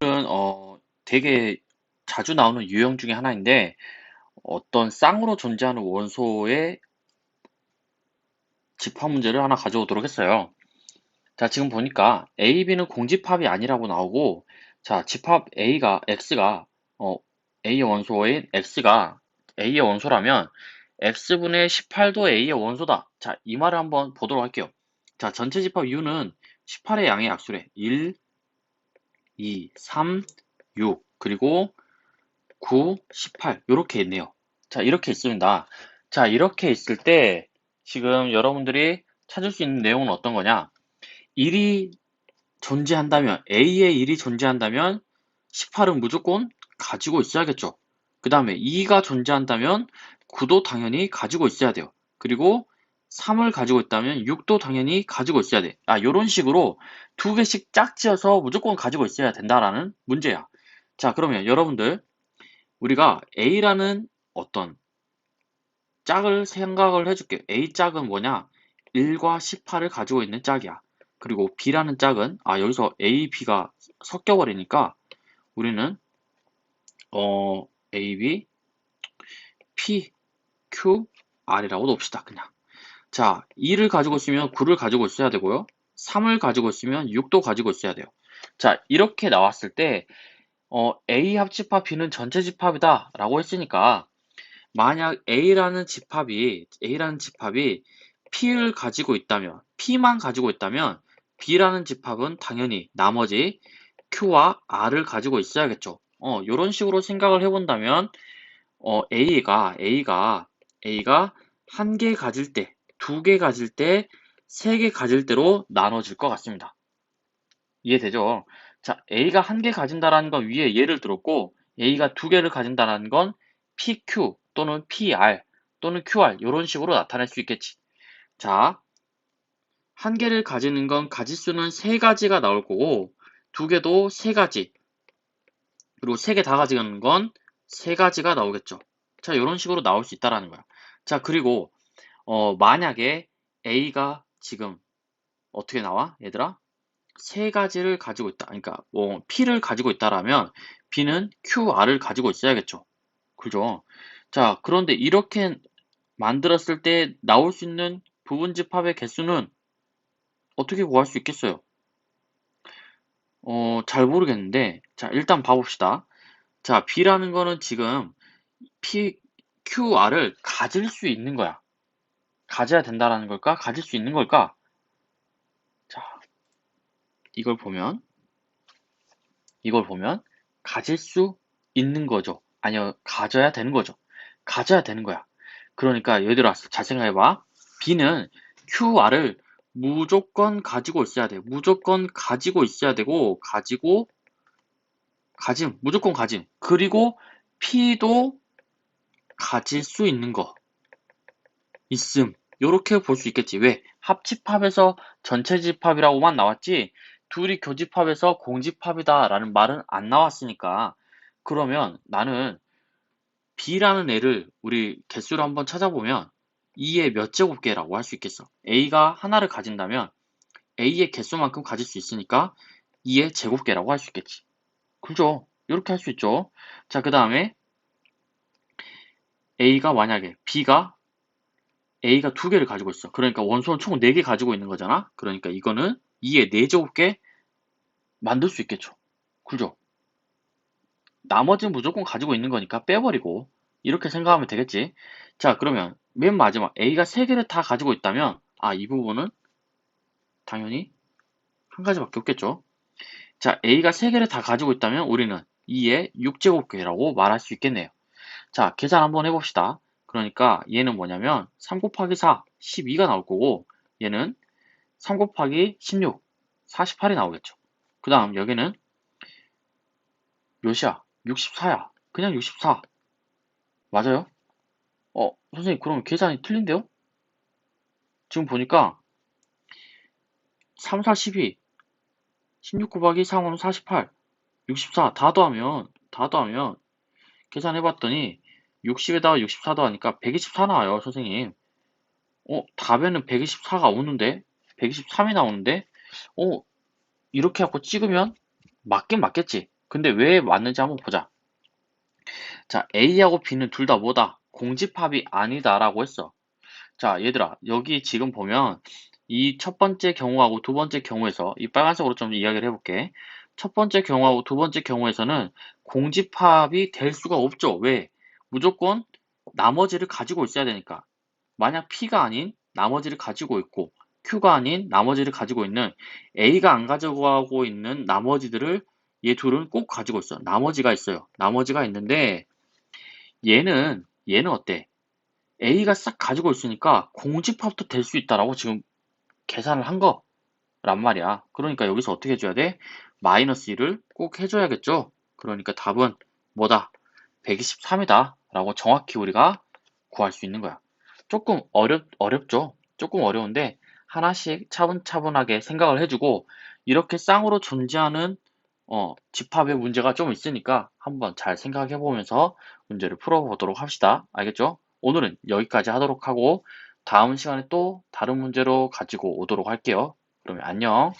오늘은 어 되게 자주 나오는 유형 중에 하나인데 어떤 쌍으로 존재하는 원소의 집합 문제를 하나 가져오도록 했어요. 자, 지금 보니까 A, B는 공집합이 아니라고 나오고 자, 집합 A가 X가 어 A의 원소인 X가 A의 원소라면 X분의 18도 A의 원소다. 자, 이 말을 한번 보도록 할게요. 자, 전체 집합 U는 18의 양의 약수래. 1, 2, 3, 6, 그리고 9, 18 이렇게 있네요. 자, 이렇게 있습니다. 자, 이렇게 있을 때 지금 여러분들이 찾을 수 있는 내용은 어떤 거냐? 1이 존재한다면 A의 1이 존재한다면 18은 무조건 가지고 있어야겠죠. 그 다음에 2가 존재한다면 9도 당연히 가지고 있어야 돼요. 그리고 3을 가지고 있다면 6도 당연히 가지고 있어야 돼. 아, 요런 식으로 두 개씩 짝지어서 무조건 가지고 있어야 된다라는 문제야. 자, 그러면 여러분들, 우리가 A라는 어떤 짝을 생각을 해줄게요. A 짝은 뭐냐? 1과 18을 가지고 있는 짝이야. 그리고 B라는 짝은, 아, 여기서 A, B가 섞여버리니까 우리는, 어, A, B, P, Q, R이라고 놓읍시다, 그냥. 자, 2를 가지고 있으면 9를 가지고 있어야 되고요. 3을 가지고 있으면 6도 가지고 있어야 돼요. 자, 이렇게 나왔을 때, 어, A 합집합 B는 전체 집합이다 라고 했으니까, 만약 A라는 집합이, A라는 집합이 P를 가지고 있다면, P만 가지고 있다면, B라는 집합은 당연히 나머지 Q와 R을 가지고 있어야겠죠. 어, 요런 식으로 생각을 해본다면, 어, A가, A가, A가 한 개 가질 때, 두 개 가질 때, 세 개 가질 때로 나눠질 것 같습니다. 이해되죠? 자, A가 한 개 가진다라는 건 위에 예를 들었고, A가 두 개를 가진다는 건 PQ 또는 PR 또는 QR 이런 식으로 나타낼 수 있겠지. 자, 한 개를 가지는 건 가지수는 세 가지가 나올 거고, 두 개도 세 가지, 그리고 세 개 다 가지는 건 세 가지가 나오겠죠. 자, 이런 식으로 나올 수 있다라는 거야. 자, 그리고 어, 만약에 A가 지금 어떻게 나와? 얘들아? 세 가지를 가지고 있다. 그러니까 뭐 P를 가지고 있다라면 B는 QR을 가지고 있어야겠죠. 그죠? 자, 그런데 이렇게 만들었을 때 나올 수 있는 부분 집합의 개수는 어떻게 구할 수 있겠어요? 어, 잘 모르겠는데, 자, 일단 봐봅시다. 자, B라는 거는 지금 P, QR을 가질 수 있는 거야. 가져야 된다라는 걸까? 가질 수 있는 걸까? 자, 이걸 보면, 이걸 보면, 가질 수 있는 거죠. 아니요, 가져야 되는 거죠. 가져야 되는 거야. 그러니까 얘들아, 잘 생각해봐. B는 QR을 무조건 가지고 있어야 돼. 무조건 가지고 있어야 되고, 가지고, 가짐, 무조건 가짐. 그리고 P도 가질 수 있는 거. 있음. 요렇게 볼 수 있겠지. 왜? 합집합에서 전체 집합이라고만 나왔지, 둘이 교집합에서 공집합이다 라는 말은 안 나왔으니까, 그러면 나는 B라는 애를 우리 개수를 한번 찾아보면 2의 몇 제곱개라고 할 수 있겠어. A가 하나를 가진다면 A의 개수만큼 가질 수 있으니까 2의 제곱개라고 할 수 있겠지. 그죠? 이렇게 할 수 있죠. 자, 그 다음에 A가 만약에 B가 A가 두 개를 가지고 있어. 그러니까 원소는 총 4개 가지고 있는 거잖아. 그러니까 이거는 2의 4제곱개 만들 수 있겠죠. 그죠? 나머지는 무조건 가지고 있는 거니까 빼버리고 이렇게 생각하면 되겠지. 자, 그러면 맨 마지막 A가 3개를 다 가지고 있다면 아, 이 부분은 당연히 한 가지밖에 없겠죠. 자, A가 3개를 다 가지고 있다면 우리는 2의 6제곱개라고 말할 수 있겠네요. 자, 계산 한번 해봅시다. 그러니까 얘는 뭐냐면 3 곱하기 4, 12가 나올 거고 얘는 3 곱하기 16, 48이 나오겠죠. 그 다음 여기는 몇이야? 64야. 그냥 64. 맞아요? 어, 선생님, 그럼 계산이 틀린데요? 지금 보니까 3, 4, 12, 16 곱하기 3하면 48, 64 다 더하면 다 더하면 계산해봤더니 60에다가 64 더하니까 124 나와요, 선생님. 어, 답에는 124가 오는데 123이 나오는데 어, 이렇게 하고 찍으면 맞긴 맞겠지. 근데 왜 맞는지 한번 보자. 자, A하고 B는 둘 다 뭐다? 공집합이 아니다라고 했어. 자, 얘들아, 여기 지금 보면 이 첫 번째 경우하고 두 번째 경우에서 이 빨간색으로 좀 이야기를 해볼게. 첫 번째 경우하고 두 번째 경우에서는 공집합이 될 수가 없죠. 왜? 무조건 나머지를 가지고 있어야 되니까. 만약 P가 아닌 나머지를 가지고 있고 Q가 아닌 나머지를 가지고 있는 A가 안 가져가고 있는 나머지들을 얘 둘은 꼭 가지고 있어. 나머지가 있어요. 나머지가 있는데 얘는 얘는 어때? A가 싹 가지고 있으니까 공집합도 될 수 있다라고 지금 계산을 한 거란 말이야. 그러니까 여기서 어떻게 해줘야 돼? 마이너스 1을 꼭 해줘야겠죠? 그러니까 답은 뭐다? 123이다. 라고 정확히 우리가 구할 수 있는 거야. 조금 어렵, 어렵죠? 조금 어려운데 하나씩 차분차분하게 생각을 해주고 이렇게 쌍으로 존재하는 어, 집합의 문제가 좀 있으니까 한번 잘 생각해 보면서 문제를 풀어보도록 합시다. 알겠죠? 오늘은 여기까지 하도록 하고 다음 시간에 또 다른 문제로 가지고 오도록 할게요. 그러면 안녕.